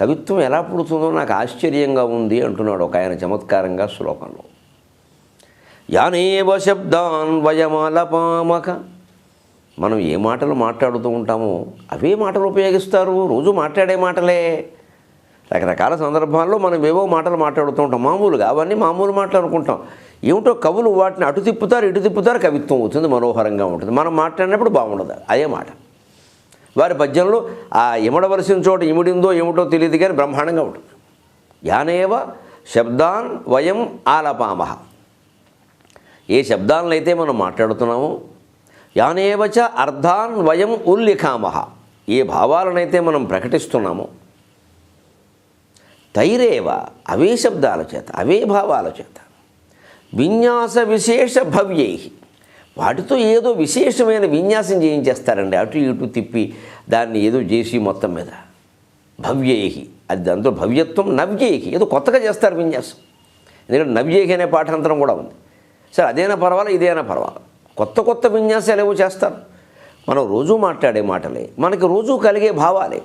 కవిత్వం ఎలా పుడుతుందో నాకు ఆశ్చర్యంగా ఉంది అంటున్నాడు ఒక ఆయన చమత్కారంగా శ్లోకంలో. యానేవ శబ్దాన్ వయమాలపామక మనం ఏ మాటలు మాట్లాడుతూ ఉంటామో అవే మాటలు ఉపయోగిస్తారు. రోజు మాట్లాడే మాటలే. రకరకాల సందర్భాల్లో మనం ఏవో మాటలు మాట్లాడుతూ ఉంటాం. మామూలుగా అవన్నీ మామూలు మాట్లాడుకుంటాం. ఏమిటో కవులు వాటిని అటు తిప్పుతారు ఇటు తిప్పుతారు కవిత్వం అవుతుంది మనోహరంగా ఉంటుంది. మనం మాట్లాడినప్పుడు బాగుండదు. అదే మాట. వారి పద్యంలో ఆ ఇమడవలసిన చోట ఇముడిందో ఏమిటో తెలియదు కానీ బ్రహ్మాండంగా ఉంటుంది. యానేవ శబ్దాన్ వయం ఆలపామహ. ఏ శబ్దాలనైతే మనం మాట్లాడుతున్నామో యానేవచ అర్థాన్ వయం ఉల్లిఖామహ. ఏ భావాలనైతే మనం ప్రకటిస్తున్నామో తైరేవ అవే శబ్దాల చేత అవే భావాల చేత. విన్యాస విశేష భవ్యై వాటితో ఏదో విశేషమైన విన్యాసం చేయించేస్తారండి. అటు ఇటు తిప్పి దాన్ని ఏదో చేసి మొత్తం మీద. భవ్యేహి. అది దాంతో భవ్యత్వం నవ్యేహి. ఏదో కొత్తగా చేస్తారు విన్యాసం. ఎందుకంటే నవ్యేహి అనే పాఠాంతరం కూడా ఉంది. సరే అదేనా పర్వాలేదు ఇదేనా పర్వాలేదు కొత్త కొత్త విన్యాసాలు ఏవో చేస్తారు. మనం రోజూ మాట్లాడే మాటలే. మనకి రోజూ కలిగే భావాలే.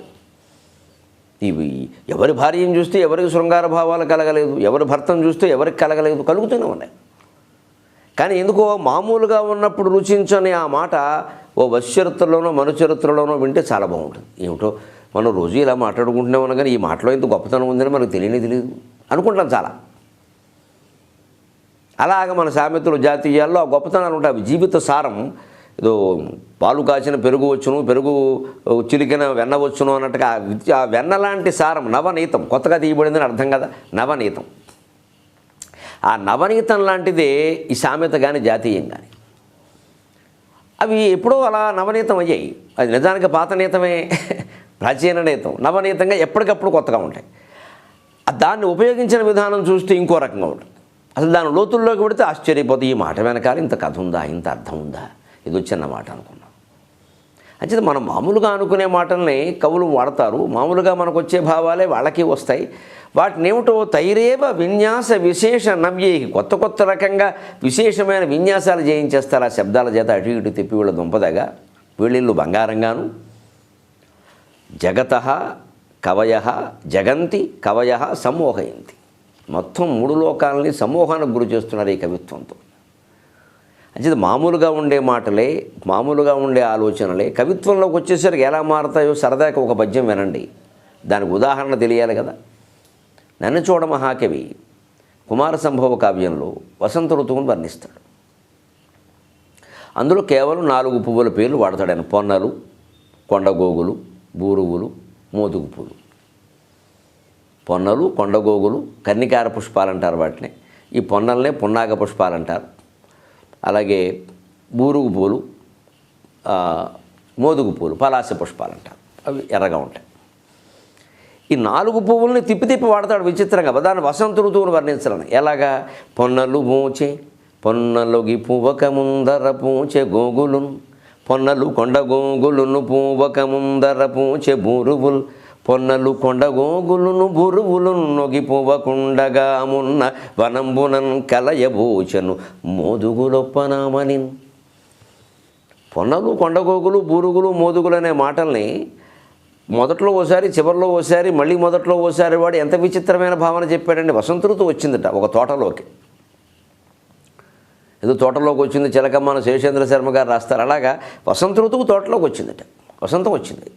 ఇవి ఎవరి భార్యను చూస్తే ఎవరికి శృంగార భావాలు కలగలేదు ఎవరి భర్తను చూస్తే ఎవరికి కలగలేదు కలుగుతూనే ఉన్నాయి. కానీ ఎందుకో మామూలుగా ఉన్నప్పుడు రుచించని ఆ మాట ఓ వశ్చరిత్రలోనో మనుచరిత్రలోనో వింటే చాలా బాగుంటుంది. ఏమిటో? మనం రోజు ఇలా మాట్లాడుకుంటూనే కానీ ఈ మాటలో ఇంత గొప్పతనం ఉందని మనకు తెలియనే తెలియదు. అనుకుంటాం చాలా. అలాగ మన సామెతలు జాతీయాల్లో ఆ గొప్పతనాలు ఉంటాయి. జీవిత సారం. ఏదో పాలు కాచిన పెరుగు వచ్చును పెరుగు చిలికిన వెన్న వచ్చును అన్నట్టుగా ఆ ఆ వెన్న లాంటి సారం నవనీతం. కొత్తగా తీయబడిందని అర్థం కదా? నవనీతం. ఆ నవనీతం లాంటిదే ఈ సామెత కానీ జాతీయం కానీ అవి ఎప్పుడో అలా నవనీతం అయ్యాయి. అది నిజానికి పాత నీతమే ప్రాచీన నీతం. నవనీతంగా ఎప్పటికప్పుడు కొత్తగా ఉంటాయి. దాన్ని ఉపయోగించిన విధానం చూస్తే ఇంకో రకంగా ఉంటుంది. అసలు దాని లోతుల్లోకి పెడితే ఆశ్చర్యపోతే ఈ మాట వెనకాల ఇంత కథ ఉందా ఇంత అర్థం ఉందా? ఇది వచ్చిన మాట అనుకున్నాం. అంచేత మనం మామూలుగా అనుకునే మాటల్ని కవులు వాడతారు. మామూలుగా మనకు వచ్చే భావాలే వాళ్ళకి వస్తాయి. వాటినేమిటో తైరేవ విన్యాస విశేష నవ్యే కొత్త కొత్త రకంగా విశేషమైన విన్యాసాలు చేయించేస్తారు ఆ శబ్దాల చేత అటు ఇటు తిప్పి వీళ్ళ దుంపదగా? వీళ్ళిల్లు బంగారంగాను? జగత కవయ జగంతి కవయ సమ్మోహయంతి. మొత్తం మూడు లోకాలని సమ్మోహానికి గురి చేస్తున్నారు ఈ కవిత్వంతో. అంటే మామూలుగా ఉండే మాటలే మామూలుగా ఉండే ఆలోచనలే కవిత్వంలోకి వచ్చేసరికి ఎలా మారతాయో సరదాకి ఒక పద్యం వినండి. దానికి ఉదాహరణ తెలియాలి కదా? నన్నుచోడ మహాకవి కుమార సంభవ కావ్యంలో వసంత ఋతువును వర్ణిస్తాడు. అందులో కేవలం నాలుగు పువ్వుల పేర్లు వాడతాడని పొన్నలు కొండగోగులు బూరుగులు మోదుగు పూలు. పొన్నలు కొండగోగులు కన్నికార పుష్పాలు అంటారు వాటిని. ఈ పొన్నల్నే పున్నాగ పుష్పాలు అంటారు అలాగే బూరుగు పూలు మోదుగు పూలు పలాస పుష్పాలు అంటారు అవి ఎర్రగా ఉంటాయి. ఈ నాలుగు పువ్వుల్ని తిప్పి తిప్పి వాడతాడు విచిత్రంగా. దాన్ని వసంత ఋతువును వర్ణించాలని ఎలాగా? పొన్నలు పూచే పొన్నలుగి పువ్వక ముందర పూచే గోగులును పొన్నలు కొండ గోగులును పూవక ముందర పూచే బూరువులు పొన్నలు కొండ గోగులును బురువులును నొగి పువ్వకుండగా మున్న వనంబునన్ కలయబూచను మోదుగులొప్పనామని పొన్నలు కొండగోగులు బురుగులు మోదుగులు అనే మాటల్ని మొదట్లో ఓసారి చివరిలో ఓసారి మళ్ళీ మొదట్లో ఓసారి వాడు ఎంత విచిత్రమైన భావన చెప్పాడండి వసంత ఋతువు వచ్చిందట ఒక తోటలోకి. ఏదో తోటలోకి వచ్చింది చిలకమ్మన శేషేంద్ర శర్మ గారు రాస్తారు. అలాగా వసంత ఋతువు తోటలోకి వచ్చిందట. వసంతం వచ్చింది.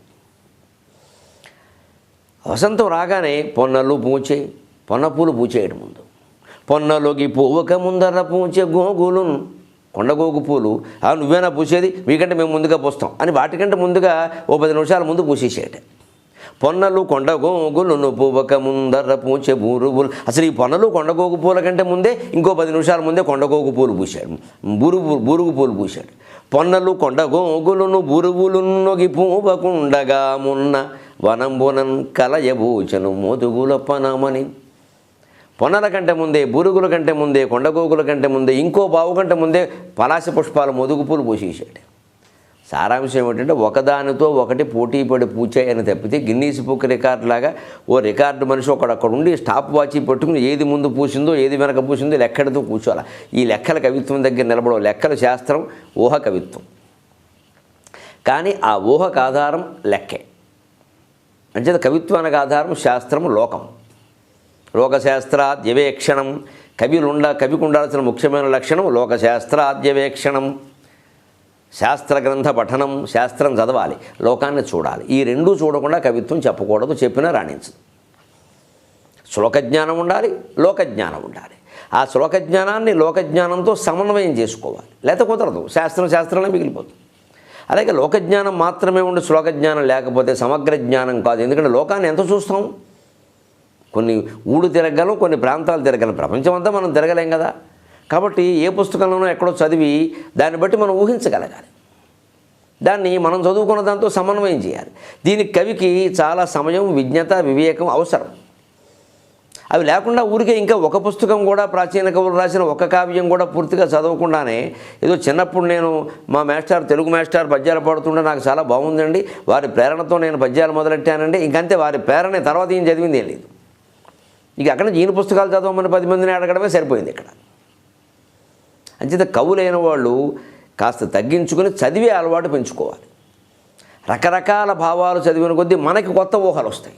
వసంతం రాగానే పొన్నలు పూచే పొన్న పూలు పూచేయడం ముందు. పొన్నలోకి పూవక ముందర పూచే గోగులును. కొండగోగు పూలు. ఆ నువ్వేనా పూసేది? మీకంటే మేము ముందుగా పూస్తాం. అని వాటికంటే ముందుగా ఓ పది నిమిషాల ముందు పూసేసేట పొన్నలు కొండగోగులను పువ్వక ముందర పూచే బూరుగులు అసలు ఈ పొన్నలు కొండగోగు పూల కంటే ముందే ఇంకో పది నిమిషాల ముందే కొండగోగు పూలు పూశాడు బూరుగు బురుగు పూలు పూశాడు పొన్నలు కొండగోగులను బురుగులున్నొగి పూవకుండగా మున్న వనంబునన్ కలయబూచను మోదుగులప్పనమని. పొన్నల కంటే ముందే బురుగుల కంటే ముందే కొండగోగుల కంటే ముందే ఇంకో బావు కంటే ముందే పలాస పుష్పాలు మొదుగు పూలు పోసేసాడు. సారాంశం ఏమిటంటే ఒకదానితో ఒకటి పోటీ పడి పూచాయని తప్పితే గిన్నీస్ బుక్ రికార్డు లాగా ఓ రికార్డు మనిషి ఒకడు అక్కడ ఉండి స్టాప్ వాచ్ పెట్టుకుని ఏది ముందు పూసిందో ఏది వెనక పూసిందో లెక్కడితో కూర్చోాలి ఈ లెక్కల కవిత్వం దగ్గర నిలబడవు లెక్కల శాస్త్రం ఊహ కవిత్వం. కానీ ఆ ఊహకు ఆధారం లెక్కే. అంచేత కవిత్వానికి ఆధారం శాస్త్రం లోకం. లోకశాస్త్రాద్యవేక్షణం కవిలుండ కవికి ఉండాల్సిన ముఖ్యమైన లక్షణం లోకశాస్త్రాద్యవేక్షణం శాస్త్ర గ్రంథ పఠనం శాస్త్రం చదవాలి లోకాన్ని చూడాలి. ఈ రెండూ చూడకుండా కవిత్వం చెప్పకూడదు చెప్పినా రాణించదు. శ్లోకజ్ఞానం ఉండాలి లోకజ్ఞానం ఉండాలి. ఆ శ్లోకజ్ఞానాన్ని లోకజ్ఞానంతో సమన్వయం చేసుకోవాలి. లేకపోతే కుదరదు శాస్త్రం శాస్త్రంలో మిగిలిపోతుంది. అలాగే లోకజ్ఞానం మాత్రమే ఉండి శ్లోకజ్ఞానం లేకపోతే సమగ్ర జ్ఞానం కాదు. ఎందుకంటే లోకాన్ని ఎంత చూస్తాం? కొన్ని ఊళ్ళు తిరగలం కొన్ని ప్రాంతాలు తిరగలం ప్రపంచం అంతా మనం తిరగలేం కదా. కాబట్టి ఏ పుస్తకంలోనో ఎక్కడో చదివి దాన్ని బట్టి మనం ఊహించగలగాలి. దాన్ని మనం చదువుకున్న దాంతో సమన్వయం చేయాలి. దీనికి కవికి చాలా సమయం విజ్ఞత వివేకం అవసరం. అవి లేకుండా ఊరికే ఇంకా ఒక పుస్తకం కూడా ప్రాచీన కవులు రాసిన ఒక కావ్యం కూడా పూర్తిగా చదవకుండానే ఏదో చిన్నప్పుడు నేను మా మాస్టర్ తెలుగు మాస్టర్ పద్యాలు పాడుతుంటే నాకు చాలా బాగుందండి. వారి ప్రేరణతో నేను పద్యాలు మొదలెట్టానండి. ఇంకంతే వారి ప్రేరణ తర్వాత ఏం చదివింది ఏం లేదు. ఇక అక్కడ నుంచి ఈయన పుస్తకాలు చదవమని పది మందిని అడగడమే సరిపోయింది ఇక్కడ. అంచేత కవులైన వాళ్ళు కాస్త తగ్గించుకుని చదివే అలవాటు పెంచుకోవాలి. రకరకాల భావాలు చదివిన కొద్దీ మనకి కొత్త ఊహలు వస్తాయి.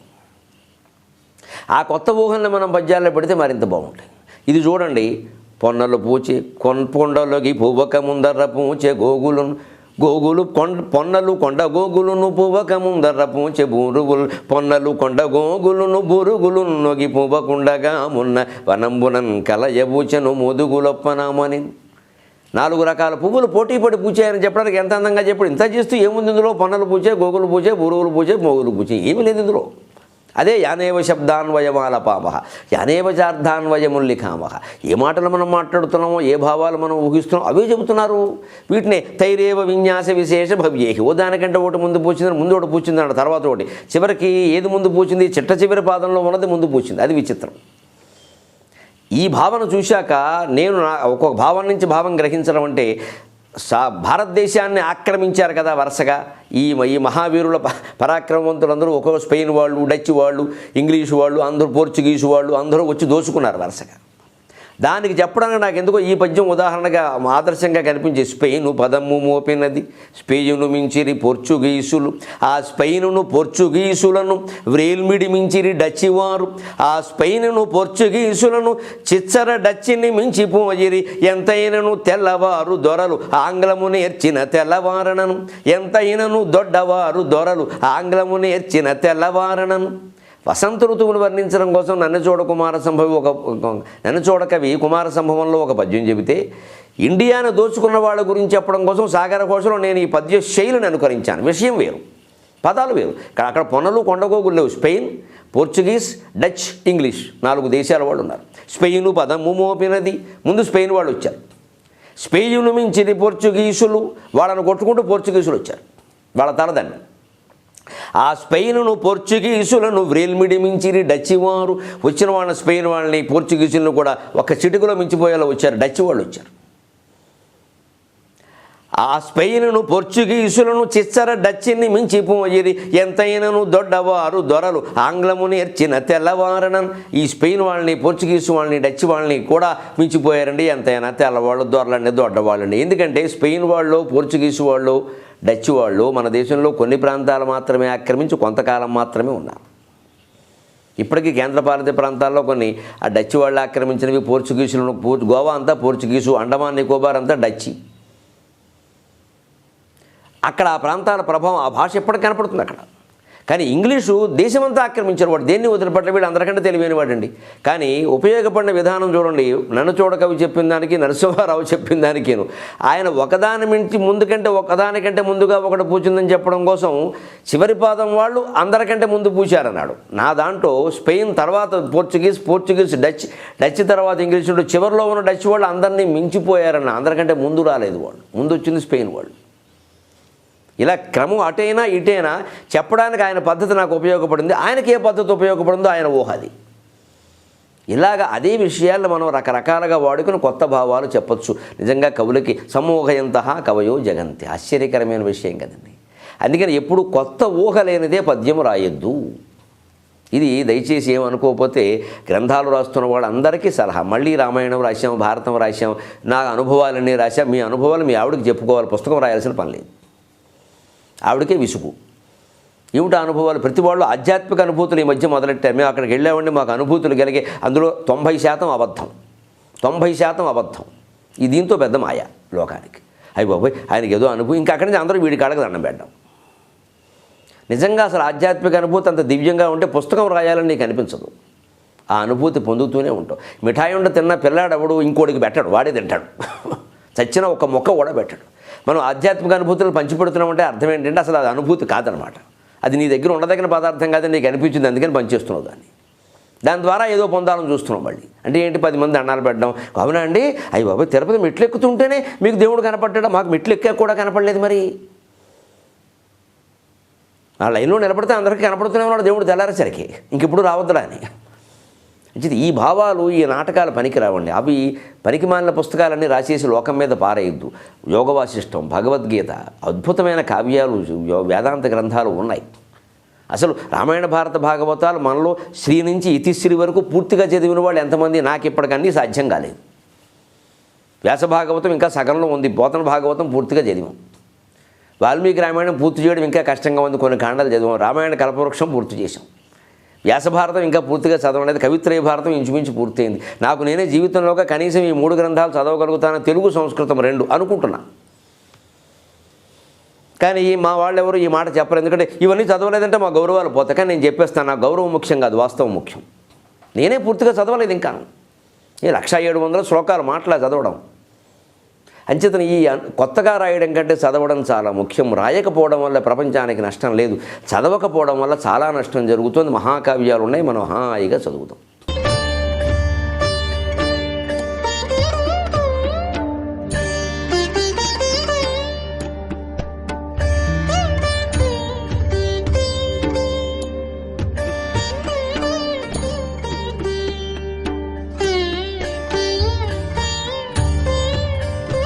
ఆ కొత్త ఊహల్ని మనం పద్యాల్లో పెడితే మరింత బాగుంటాయి. ఇది చూడండి పొన్నలు పూచి కొండలోకి పువ్వక ముందర్ర పూచే గోగులను గోగులు కొండ పొన్నలు కొండ గోగులును పువ్వకముందర పూచె పూచే బూరుగులు. పొన్నలు కొండ గోగులును బురుగులు నొగి పువ్వకుండగా మున్న వనంబునన్ కలయబూచెను ముదుగులొప్పనామని. నాలుగు రకాల పువ్వులు పోటీ పడి పూచాయని చెప్పడానికి ఎంత అందంగా చెప్పాడు. ఇంత చేస్తూ ఏముంది ఇందులో? పొన్నలు పూచే గోగులు పూచే బురుగులు పూచే మోగులు పూచే ఏమీ లేదు ఇందులో అదే యానేవ శబ్దాన్వయమాల పాప యానేవ చార్థాన్వయములు లిఖామహ ఏ మాటలు మనం మాట్లాడుతున్నామో ఏ భావాలు మనం ఊహిస్తున్నామో అవే చెబుతున్నారు. వీటినే తైరేవ విన్యాస విశేష భవ్యేహి. ఓ దానికంటే ఒకటి ముందు పూచిందని ముందు ఒకటి పూచిందన్న తర్వాత ఒకటి. చివరికి ఏది ముందు పూచింది? చిట్ట చివరి పాదంలో ఉన్నది ముందు పూచింది. అది విచిత్రం. ఈ భావన చూశాక నేను నా ఒక్కొక్క భావం నుంచి భావం గ్రహించడం అంటే సా భారతదేశాన్ని ఆక్రమించారు కదా వరుసగా. ఈ ఈ మహావీరుల పరాక్రమవంతులందరూ ఒక్కొక్క స్పెయిన్ వాళ్ళు డచ్ వాళ్ళు ఇంగ్లీషు వాళ్ళు అందరూ పోర్చుగీసు వాళ్ళు అందరూ వచ్చి దోచుకున్నారు వరుసగా. దానికి చెప్పడానికి నాకు ఎందుకో ఈ పద్యం ఉదాహరణగా ఆదర్శంగా కనిపించే స్పెయిన్ పదము మోపినది. స్పెయిను మించిరి పోర్చుగీసులు. ఆ స్పెయిన్ను పోర్చుగీసులను వ్రేల్మిడి మించిరి డచ్చివారు ఆ స్పెయిన్ను పోర్చుగీసులను చిచ్చర డచ్చిని మించిపోయిరి ఎంతైనను తెల్లవారు దొరలు ఆంగ్లము నేర్చిన తెల్లవారణను ఎంతైనను దొడ్డవారు దొరలు ఆంగ్లము నేర్చిన తెల్లవారణను వసంత ఋతువును వర్ణించడం కోసం నన్నచోడ కుమార సంభవి ఒక ఒక- కవి కుమార సంభవంలో ఒక పద్యం చెబితే ఇండియాను దోచుకున్న వాళ్ళ గురించి చెప్పడం కోసం సాగర ఘోషలో నేను ఈ పద్య శైలిని అనుకరించాను. విషయం వేరు పదాలు వేరు. అక్కడ పొన్నలు కొండగోగులు లేవు. స్పెయిన్ పోర్చుగీస్ డచ్ ఇంగ్లీష్ నాలుగు దేశాల వాళ్ళు ఉన్నారు. స్పెయిన్ పదము మోపినది. ముందు స్పెయిన్ వాళ్ళు వచ్చారు. స్పెయిన్ మించిది పోర్చుగీసులు. వాళ్ళను కొట్టుకుంటూ పోర్చుగీసులు వచ్చారు. వాళ్ళ తలదండి ఆ స్పెయిన్ను పోర్చుగీసులను వ్రేల్మిడి మించిరి డచ్చి వారు వచ్చిన వాళ్ళ స్పెయిన్ వాళ్ళని పోర్చుగీసులను కూడా ఒక చిటుకులో మించిపోయేలా వచ్చారు. డచ్ వాళ్ళు వచ్చారు. ఆ స్పెయిన్ను పోర్చుగీసులను చిచ్చర డచ్చిని మించిపోయిరి. ఎంతైనను దొడ్డవారు దొరలు ఆంగ్లము నేర్చిన తెల్లవారనన్. ఈ స్పెయిన్ వాళ్ళని పోర్చుగీసు వాళ్ళని డచ్ వాళ్ళని కూడా మించిపోయారండి. ఎంతైనా తెల్లవాళ్ళు దొరలండి దొడ్డవాళ్ళండి ఎందుకంటే స్పెయిన్ వాళ్ళు పోర్చుగీసు వాళ్ళు డచ్ వాళ్ళు మన దేశంలో కొన్ని ప్రాంతాలు మాత్రమే ఆక్రమించి కొంతకాలం మాత్రమే ఉన్నారు. ఇప్పటికీ కేంద్రపాలిత ప్రాంతాల్లో కొన్ని ఆ డచ్ వాళ్ళు ఆక్రమించినవి పోర్చుగీసులను గోవా అంతా పోర్చుగీసు అండమాన్ నికోబార్ అంతా డచ్చి. అక్కడ ఆ ప్రాంతాల ప్రభావం ఆ భాష ఎప్పటికి కనపడుతుంది అక్కడ. కానీ ఇంగ్లీషు దేశమంతా ఆక్రమించారు వాడు. దేన్ని వదిలిపట్ల వీడు అందరికంటే తెలివైన వాడండి కానీ ఉపయోగపడిన విధానం చూడండి. నన్ను చూడకవి చెప్పిన దానికి నరసింహారావు చెప్పిన దానికేను. ఆయన ఒకదాని మించి ముందుకంటే ఒకదానికంటే ముందుగా ఒకటి పూచిందని చెప్పడం కోసం చివరి పాదం వాళ్ళు అందరికంటే ముందు పూచారన్నాడు. నా దాంట్లో స్పెయిన్ తర్వాత పోర్చుగీస్ పోర్చుగీస్ డచ్ డచ్ తర్వాత ఇంగ్లీష్ చివరిలో ఉన్న డచ్ వాళ్ళు అందరినీ మించిపోయారన్న. అందరికంటే ముందు రాలేదు వాళ్ళు ముందు వచ్చింది స్పెయిన్ వాళ్ళు. ఇలా క్రమం అటైనా ఇటైనా చెప్పడానికి ఆయన పద్ధతి నాకు ఉపయోగపడింది. ఆయనకి ఏ పద్ధతి ఉపయోగపడిందో ఆయన ఊహ అది ఇలాగ అదే విషయాలను మనం రకరకాలుగా వాడుకుని కొత్త భావాలు చెప్పొచ్చు. నిజంగా కవులకి సమూహయంత కవయో జగంతి. ఆశ్చర్యకరమైన విషయం కదండి. అందుకని ఎప్పుడు కొత్త ఊహ లేనిదే పద్యం రాయొద్దు. ఇది దయచేసి ఏమనుకోకపోతే గ్రంథాలు రాస్తున్న వాళ్ళందరికీ సలహా. మళ్ళీ రామాయణం రాశాం భారతం రాశాం నా అనుభవాలన్నీ రాశాం. మీ అనుభవాలు మీ ఆవిడకి చెప్పుకోవాలి. పుస్తకం రాయాల్సిన పని లేదు. ఆవిడకే విసుగు. ఏమిటి అనుభవాలు? ప్రతి వాళ్ళు ఆధ్యాత్మిక అనుభూతులు ఈ మధ్య మొదలెట్టారు. మేము అక్కడికి వెళ్ళామండి మాకు అనుభూతులు కలిగే అందులో తొంభై శాతం అబద్ధం. తొంభై శాతం అబద్ధం. ఈ దీంతో పెద్ద మాయ లోకానికి. అయ్యి బాబోయ్ ఆయనకి ఏదో అనుభూతి ఇంకా అక్కడి నుంచి అందరూ వీడి కాడకు దండం పెట్టడం. నిజంగా అసలు ఆధ్యాత్మిక అనుభూతి అంత దివ్యంగా ఉంటే పుస్తకం రాయాలని నీకు అనిపించదు. ఆ అనుభూతి పొందుతూనే ఉంటావు. మిఠాయి ఉండ తిన్న పిల్లాడెవడు? ఇంకోటికి పెట్టాడు. వాడే తింటాడు. చచ్చిన ఒక మొక్క కూడా పెట్టాడు మనం ఆధ్యాత్మిక అనుభూతులు పంచిపెడుతున్నామంటే అర్థం ఏంటంటే అసలు అది అనుభూతి కాదనమాట. అది నీ దగ్గర ఉండదగిన పదార్థం కాదని నీకు అనిపించింది అందుకని పనిచేస్తున్నావు దాన్ని. దాని ద్వారా ఏదో పొందాలని చూస్తున్నాం మళ్ళీ. అంటే ఏంటి పది మంది అన్నాలు పెట్టడం? అవునా అండి? అయ్యి తిరుపతి మెట్లు ఎక్కుతుంటేనే మీకు దేవుడు కనపడ్డా మాకు మెట్లు ఎక్కే కూడా కనపడలేదు మరి. ఆ లైన్లో నిలబడితే అందరికీ కనపడుతూనే ఉన్నాడు దేవుడు తెల్లారేసరికి. ఇంకెప్పుడు రావద్దురా అని. మంచిది ఈ భావాలు ఈ నాటకాలు పనికి రావండి అవి పనికిమాలిన పుస్తకాలన్నీ రాసేసి లోకం మీద పారేయద్దు. యోగవాసిష్టం భగవద్గీత అద్భుతమైన కావ్యాలు వేదాంత గ్రంథాలు ఉన్నాయి. అసలు రామాయణ భారత భాగవతాలు మనలో శ్రీ నుంచి ఇతిశ్రీ వరకు పూర్తిగా చదివిన వాళ్ళు ఎంతమంది? నాకు ఇప్పటికన్నీ సాధ్యం కాలేదు. వ్యాస భాగవతం ఇంకా సగంలో ఉంది. పోతన భాగవతం పూర్తిగా చదివాం. వాల్మీకి రామాయణం పూర్తి చేయడం ఇంకా కష్టంగా ఉంది. కొన్ని కాండాలు చదివాం. రామాయణ కల్పవృక్షం పూర్తి చేశాం. వ్యాసభారతం ఇంకా పూర్తిగా చదవలేదు కవిత్రయ భారతం ఇంచుమించు పూర్తయింది. నాకు నేనే జీవితంలోగా కనీసం ఈ మూడు గ్రంథాలు చదవగలుగుతాను తెలుగు సంస్కృతం రెండు అనుకుంటున్నా. కానీ ఈ మా వాళ్ళు ఎవరు ఈ మాట చెప్పరు. ఎందుకంటే ఇవన్నీ చదవలేదంటే మా గౌరవాలు పోతాయి. కానీ నేను చెప్పేస్తాను నా గౌరవం ముఖ్యం కాదు వాస్తవం ముఖ్యం. నేనే పూర్తిగా చదవలేదు ఇంకా. ఈ లక్ష ఏడు వందల శ్లోకాలు మాట్లా చదవడం. అంచేతన ఈ కొత్తగా రాయడం కంటే చదవడం చాలా ముఖ్యం. రాయకపోవడం వల్ల ప్రపంచానికి నష్టం లేదు. చదవకపోవడం వల్ల చాలా నష్టం జరుగుతుంది. మహాకావ్యాలు ఉన్నాయి మనం హాయిగా చదువుతాం.